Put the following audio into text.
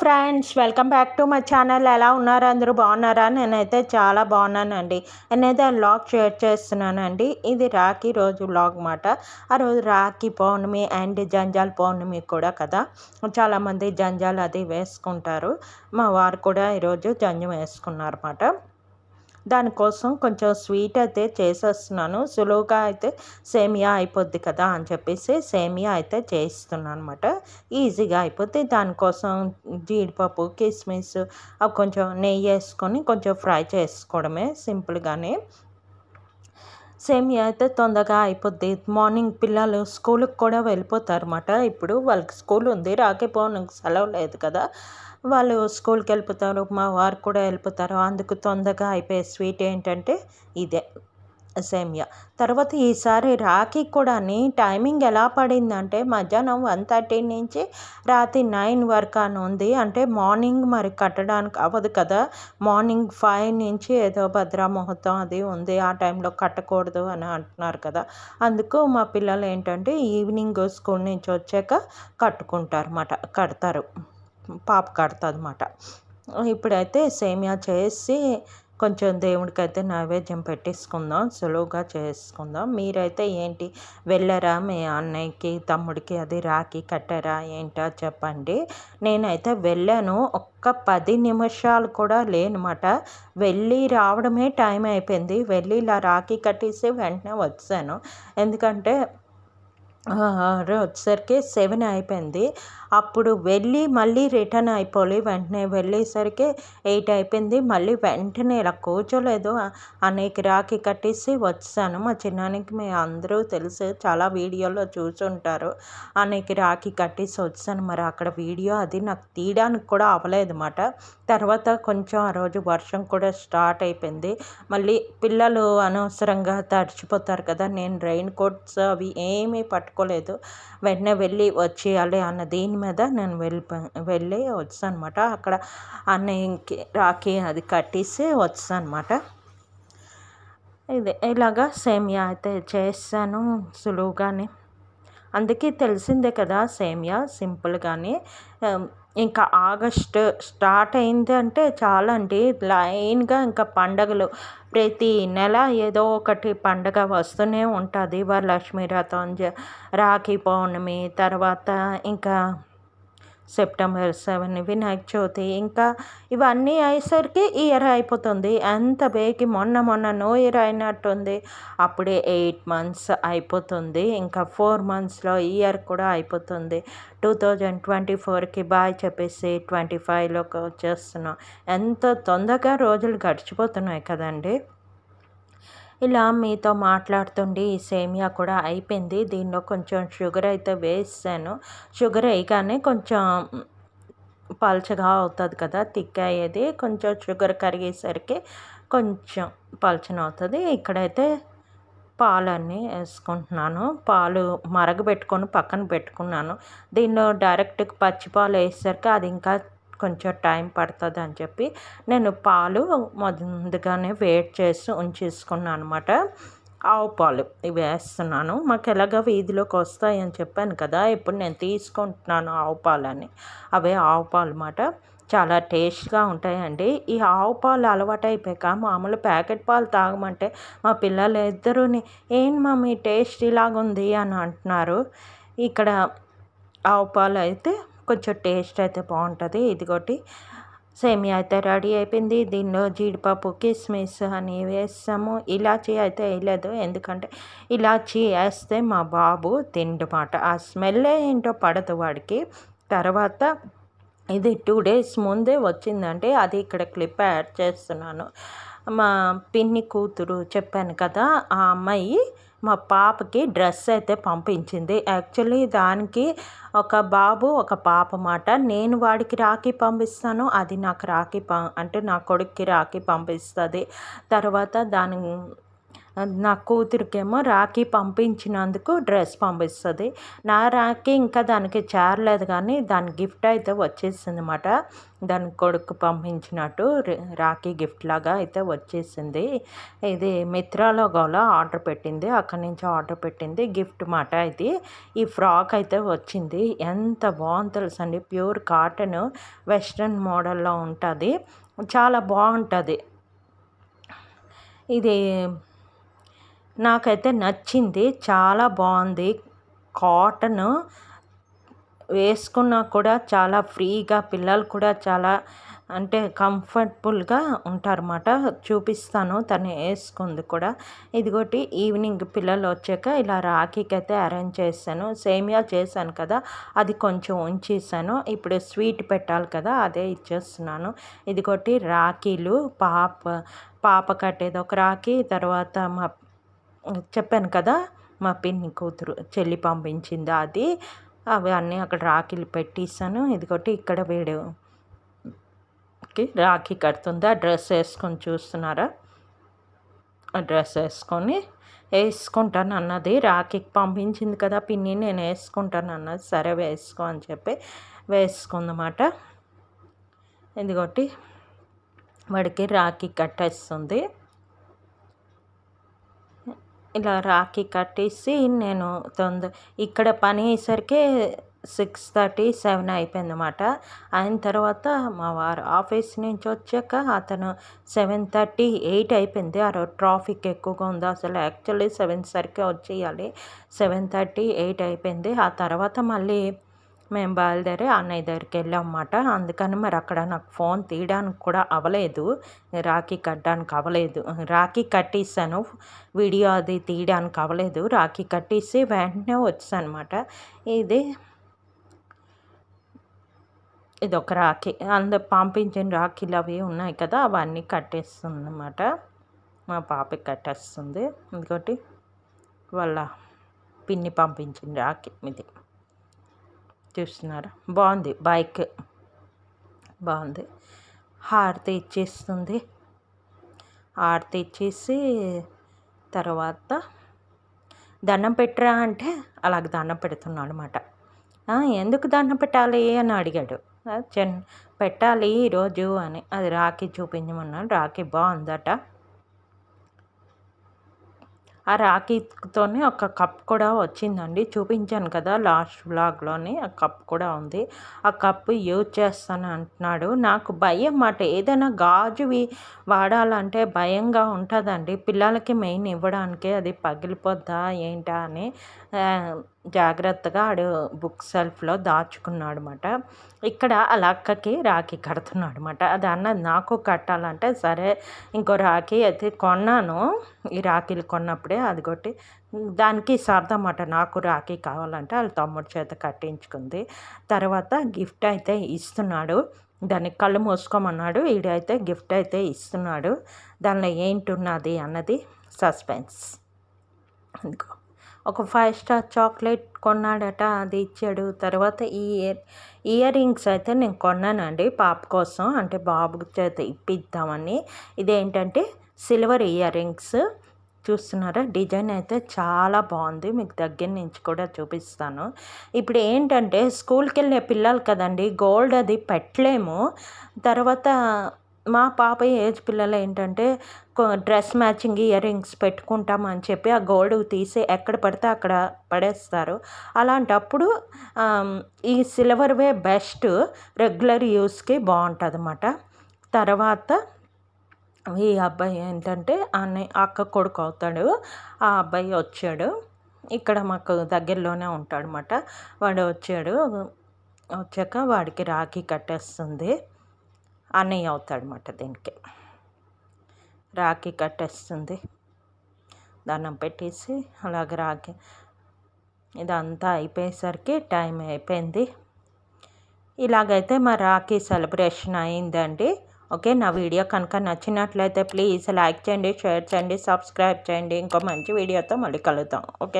Friends welcome back to my channel. ఎలా ఉన్నారు? అందరూ బాగున్నారా? నేనైతే చాలా బాగున్నానండి. నేనైతే లాగ్ షేర్ చేస్తున్నానండి. ఇది రాఖీ రోజు లాగ్ మాట. ఆ రోజు రాఖీ పౌర్ణమి అండ్ జంజాల్ పౌర్ణమి కూడా కదా. చాలామంది జంజాలు అది వేసుకుంటారు. మా వారు కూడా ఈరోజు జంజం వేసుకున్నారు అన్నమాట దానికోసం కొంచెం స్వీట్ అయితే చేసేస్తున్నాను. సులువుగా అయితే సేమియా అయిపోద్ది కదా అని చెప్పేసి సేమియా అయితే చేయిస్తున్నాను అనమాట ఈజీగా అయిపోతే దానికోసం జీడిపప్పు కిస్మిస్ అవి కొంచెం నెయ్యి వేసుకొని కొంచెం ఫ్రై చేసుకోవడమే సింపుల్గానే. సేమియా అయితే తొందరగా అయిపోద్ది మార్నింగ్ పిల్లలు స్కూల్కి కూడా వెళ్ళిపోతారు అన్నమాట ఇప్పుడు వాళ్ళకి స్కూల్ ఉంది రాకే పౌర్ణమికి సెలవు లేదు కదా. వాళ్ళు స్కూల్కి వెళ్ళిపోతారు మా వారు కూడా వెళ్ళిపోతారు. అందుకు తొందరగా అయిపోయే స్వీట్ ఏంటంటే ఇదే. సేమియా తర్వాత ఈసారి రాఖీ కూడా టైమింగ్ ఎలా పడిందంటే మధ్యాహ్నం వన్ థర్టీ నుంచి రాత్రి నైన్ వరకు అని ఉంది. అంటే మార్నింగ్ మరి కట్టడానికి అవ్వదు కదా. మార్నింగ్ ఫైవ్ నుంచి ఏదో భద్రా ముహూర్తం అది ఉంది. ఆ టైంలో కట్టకూడదు అని అంటున్నారు కదా. అందుకు మా పిల్లలు ఏంటంటే ఈవినింగ్ స్కూల్ నుంచి వచ్చాక కట్టుకుంటారు అన్నమాట కడతారు. పాప కడుతుంది ఇప్పుడైతే సేమియా చేసి కొంచెం దేవుడికి అయితే నైవేద్యం పెట్టేసుకుందాం సులువుగా చేసుకుందాం. మీరైతే ఏంటి వెళ్ళరా మీ అన్నయ్యకి తమ్ముడికి అది రాకి కట్టరా ఏంటో చెప్పండి. నేనైతే వెళ్ళాను ఒక్క పది నిమిషాలు కూడా లేనమాట. వెళ్ళి రావడమే టైం అయిపోయింది. వెళ్ళి ఇలా రాఖీ కట్టేసి వెంటనే వచ్చాను. ఎందుకంటే వచ్చేసరికి సెవెన్ అయిపోయింది. అప్పుడు వెళ్ళి మళ్ళీ రిటర్న్ అయిపోవాలి. వెంటనే వెళ్ళేసరికి ఎయిట్ అయిపోయింది. మళ్ళీ వెంటనే ఇలా కూర్చోలేదు. అనేక రాకి కట్టేసి వచ్చాను మా చిన్నానికి మీ అందరూ తెలుసు. చాలా వీడియోలో చూసుంటారు. అనేక రాకి కట్టేసి వచ్చాను మరి అక్కడ వీడియో అది నాకు తీయడానికి కూడా అవ్వలేదు అనమాట తర్వాత కొంచెం ఆ రోజు వర్షం కూడా స్టార్ట్ అయిపోయింది. మళ్ళీ పిల్లలు అనవసరంగా తడిచిపోతారు కదా. నేను రెయిన్ కోట్స్ అవి ఏమీ పట్టుకోలేదు వెంటనే వెళ్ళి వచ్చేయాలి అన్న దీని మీద నేను వెళ్ళిపో వెళ్ళి వచ్చాను అనమాట అక్కడ అన్నయ్యకి రాఖీ అది కట్టేసి వచ్చాను అనమాట ఇది ఇలాగా సేమియా అయితే చేస్తాను సులువుగానే. అందుకే తెలిసిందే కదా సేమియా సింపుల్గానే ఇంకా ఆగస్టు స్టార్ట్ అయింది అంటే చాలా అండి. లైన్గా ఇంకా పండగలు ప్రతి నెల ఏదో ఒకటి పండగ వస్తూనే ఉంటుంది. వరలక్ష్మి రథం రాఖీ పౌర్ణమి తర్వాత ఇంకా సెప్టెంబర్ సెవెన్ వినాయక చవితి. ఇంకా ఇవన్నీ అయ్యేసరికి ఇయర్ అయిపోతుంది. ఎంత బేకి మొన్న మొన్న నో ఇయర్ అయినట్టుంది. అప్పుడే ఎయిట్ మంత్స్ అయిపోతుంది. ఇంకా ఫోర్ మంత్స్లో ఇయర్ కూడా అయిపోతుంది. టూ థౌజండ్ ట్వంటీ ఫోర్కి బాయ్ చెప్పేసి ట్వంటీ ఫైవ్లోకి వచ్చేస్తున్నాం. ఎంత తొందరగా రోజులు గడిచిపోతున్నాయి కదండి. ఇలా మీతో మాట్లాడుతుండి ఈ సేమియా కూడా అయిపోయింది. దీనిలో కొంచెం షుగర్ అయితే వేసాను. షుగర్ వేయగానే కొంచెం పల్చగా అవుతుంది కదా థిక్ అయ్యేది. కొంచెం షుగర్ కరిగేసరికి కొంచెం పల్చన అవుతుంది. ఇక్కడైతే పాలన్నీ వేసుకుంటున్నాను. పాలు మరగబెట్టుకొని పక్కన పెట్టుకున్నాను. దీనిలో డైరెక్ట్ పచ్చి పాలు వేసేసరికి అది ఇంకా కొంచెం టైం పడుతుంది అని చెప్పి నేను పాలు ముందుగానే వేట్ చేసి ఉంచేసుకున్నాను అనమాట ఆవు పాలు ఇవి వేస్తున్నాను. మాకు ఎలాగ వీధిలోకి వస్తాయి అని చెప్పాను కదా ఇప్పుడు నేను తీసుకుంటున్నాను ఆవు పాలని. అవే ఆవు పాలు అన్నమాట. చాలా టేస్ట్గా ఉంటాయండి. ఈ ఆవు పాలు అలవాటు అయిపోయాక మామూలు ప్యాకెట్ పాలు తాగమంటే మా పిల్లలు ఇద్దరుని ఏం మమ్మీ టేస్ట్ ఇలాగుంది అని అంటున్నారు. ఇక్కడ ఆవు పాలు అయితే కొంచెం టేస్ట్ అయితే బాగుంటుంది. ఇదిగోటి సేమియా అయితే రెడీ అయిపోయింది. దీనిలో జీడిపప్పు కిస్మిస్ అని వేస్తాము ఇలాచీ అయితే వేయలేదు. ఎందుకంటే ఇలాచీ వేస్తే మా బాబు తిండమాట. ఆ స్మెల్ ఏంటో పడదు వాడికి. తర్వాత ఇది టూ డేస్ ముందే వచ్చిందంటే అది ఇక్కడ క్లిప్ యాడ్ చేస్తున్నాను. మా పిన్ని కూతురు చెప్పాను కదా ఆ అమ్మాయి మా పాపకి డ్రెస్ అయితే పంపించింది. యాక్చువల్లీ దానికి ఒక బాబు ఒక పాప మాట. నేను వాడికి రాఖీ పంపిస్తాను అది నాకు రాఖీ పం అంటే నా కొడుక్కి రాఖీ పంపిస్తుంది. తర్వాత దాని నా కూతురికేమో రాఖీ పంపించినందుకు డ్రెస్ పంపిస్తుంది. నా రాఖీ ఇంకా దానికి చేరలేదు కానీ దాని గిఫ్ట్ అయితే వచ్చేసింది అనమాట దాని కొడుకు పంపించినట్టు రాఖీ గిఫ్ట్ లాగా అయితే వచ్చేసింది. ఇది మిత్రాలోగోలో ఆర్డర్ పెట్టింది. అక్కడి నుంచి ఆర్డర్ పెట్టింది. గిఫ్ట్ మాట ఇది. ఈ ఫ్రాక్ అయితే వచ్చింది. ఎంత బాగుంది తెలుసండి ప్యూర్ కాటన్ వెస్ట్రన్ మోడల్లో ఉంటుంది. చాలా బాగుంటుంది. ఇది నాకైతే నచ్చింది. చాలా బాగుంది. కాటన్ వేసుకున్నా కూడా చాలా ఫ్రీగా పిల్లలు కూడా చాలా అంటే కంఫర్టబుల్గా ఉంటారన్నమాట. చూపిస్తాను. తను వేసుకుంది కూడా. ఇదిగోటి ఈవినింగ్ పిల్లలు వచ్చాక ఇలా రాఖీకి అయితే అరేంజ్ చేశాను. సేమియా చేశాను కదా అది కొంచెం ఉంచేసాను ఇప్పుడు స్వీట్ పెట్టాలి కదా అదే ఇచ్చేస్తున్నాను. ఇదిగోటి రాఖీలు పాప పాప కట్టేది ఒక రాఖీ తర్వాత మా చెప్పాను కదా మా పిన్ని కూతురు చెల్లి పంపించింది అది. అవన్నీ అక్కడ రాఖీలు పెట్టిస్తాను. ఇదిగోటి ఇక్కడ వీడు రాఖీ కడుతుంది? ఆ డ్రెస్ వేసుకొని చూస్తున్నారా? ఆ డ్రెస్ వేసుకొని వేసుకుంటాను అన్నది. రాఖీకి పంపించింది కదా పిన్ని నేను వేసుకుంటాను అన్నది. సరే వేసుకో అని చెప్పి వేసుకుందన్నమాట. ఇదిగోటి వాడికి రాఖీ కట్టేస్తుంది. ఇలా రాఖీ కట్టేసి నేను తొందర ఇక్కడ పని అయ్యేసరికి సిక్స్ థర్టీ సెవెన్ అయిపోయింది అనమాట అయిన తర్వాత మా వారు ఆఫీస్ నుంచి వచ్చాక అతను సెవెన్ థర్టీ ఎయిట్ అయిపోయింది. ఆ రోజు ట్రాఫిక్ ఎక్కువగా ఉంది. అసలు యాక్చువల్లీ సెవెన్ సరికి వచ్చేయాలి. సెవెన్ థర్టీ ఎయిట్ అయిపోయింది. ఆ తర్వాత మళ్ళీ మేము బయలుదేరి అన్నయ్య దగ్గరికి వెళ్ళామన్నమాట. అందుకని మరి అక్కడ నాకు ఫోన్ తీయడానికి కూడా అవ్వలేదు రాఖీ కట్టడానికి అవ్వలేదు రాఖీ కట్టేసాను వీడియో అది తీయడానికి అవ్వలేదు రాఖీ కట్టేసి వెంటనే వచ్చాను అనమాట ఇది ఇది ఒక రాఖీ. అందరు పంపించిన రాఖీలు అవి ఉన్నాయి కదా అవన్నీ కట్టేస్తుంది అనమాట మా పాపకి కట్టేస్తుంది. ఇంకోటి వాళ్ళ పిన్ని పంపించిన రాఖీ ఇది. చూస్తున్నారా. బాగుంది. బైక్. బాగుంది. హారతి ఇచ్చేస్తుంది హారతి ఇచ్చేసి తర్వాత దండం పెట్టరా అంటే అలాగ దండం పెడుతున్నాడు అనమాట ఎందుకు దండం పెట్టాలి అని అడిగాడు. చెన్ పెట్టాలి ఈరోజు అని. అది రాఖీ చూపించమన్నాడు. రాఖీ బాగుందట. ఆ రాఖీతోనే ఒక కప్ కూడా వచ్చిందండి. చూపించాను కదా లాస్ట్ వ్లాగ్లోని ఆ కప్ కూడా ఉంది. ఆ కప్ యూజ్ చేస్తాను అంటున్నాడు. నాకు భయం మాట ఏదైనా గాజువి వాడాలంటే భయంగా ఉంటుందండి. పిల్లలకి మెయిన్ ఇవ్వడానికి అది పగిలిపోద్దా ఏంటా అని. జాగ్రత్తగా ఆడు బుక్ సెల్ఫ్లో దాచుకున్నాడు అనమాట ఇక్కడ వాళ్ళ అక్కకి రాఖీ కడుతున్నాడు అనమాట అది అన్నది నాకు కట్టాలంటే సరే ఇంకో రాఖీ అయితే కొన్నాను. ఈ రాఖీలు కొన్నప్పుడే అది కొట్టి దానికి సర్దమాట నాకు రాఖీ కావాలంటే వాళ్ళ తమ్ముడి చేత కట్టించుకుంది. తర్వాత గిఫ్ట్ అయితే ఇస్తున్నాడు. దాన్ని కళ్ళు మూసుకోమన్నాడు. వీడైతే గిఫ్ట్ అయితే ఇస్తున్నాడు. దానిలో ఏంటి ఉన్నది అన్నది సస్పెన్స్. అందుకో ఒక ఫైవ్ స్టార్ చాక్లెట్ కొన్నాడట అది ఇచ్చాడు. తర్వాత ఈ ఇయర్ ఇయర్ రింగ్స్ అయితే నేను కొన్నానండి పాప కోసం. అంటే బాబు చేత ఇప్పిద్దామని. ఇదేంటంటే సిల్వర్ ఇయర్ రింగ్స్ చూస్తున్నారా? డిజైన్ అయితే చాలా బాగుంది. మీకు దగ్గర నుంచి కూడా చూపిస్తాను. ఇప్పుడు ఏంటంటే స్కూల్కి వెళ్ళే పిల్లలు కదండి గోల్డ్ అది పెట్టలేము. తర్వాత మా పాప ఏజ్ పిల్లలు ఏంటంటే డ్రెస్ మ్యాచింగ్ ఇయర్ రింగ్స్ పెట్టుకుంటామని చెప్పి ఆ గోల్డ్ తీసి ఎక్కడ పడితే అక్కడ పడేస్తారు. అలాంటప్పుడు ఈ సిల్వర్వే బెస్ట్ రెగ్యులర్ యూస్కి బాగుంటుంది అన్నమాట తర్వాత ఈ అబ్బాయి ఏంటంటే అన్నయ్య అక్క కొడుకు అవుతాడు. ఆ అబ్బాయి వచ్చాడు. ఇక్కడ మాకు దగ్గరలోనే ఉంటాడనమాట వాడు వచ్చాడు. వచ్చాక వాడికి రాఖీ కట్టేస్తుంది. అన్నయ్య అవుతాడనమాట దీనికి. రాఖీ కట్టేస్తుంది. దండం పెట్టేసి అలాగ రాఖీ ఇదంతా అయిపోయేసరికి టైం అయిపోయింది. ఇలాగైతే మా రాఖీ సెలబ్రేషన్ అయిందండి. ఓకే నా వీడియో కనుక నచ్చినట్లయితే ప్లీజ్ లైక్ చేయండి షేర్ చేయండి సబ్స్క్రైబ్ చేయండి. ఇంకో మంచి వీడియోతో మళ్ళీ కలుద్దాం. ఓకే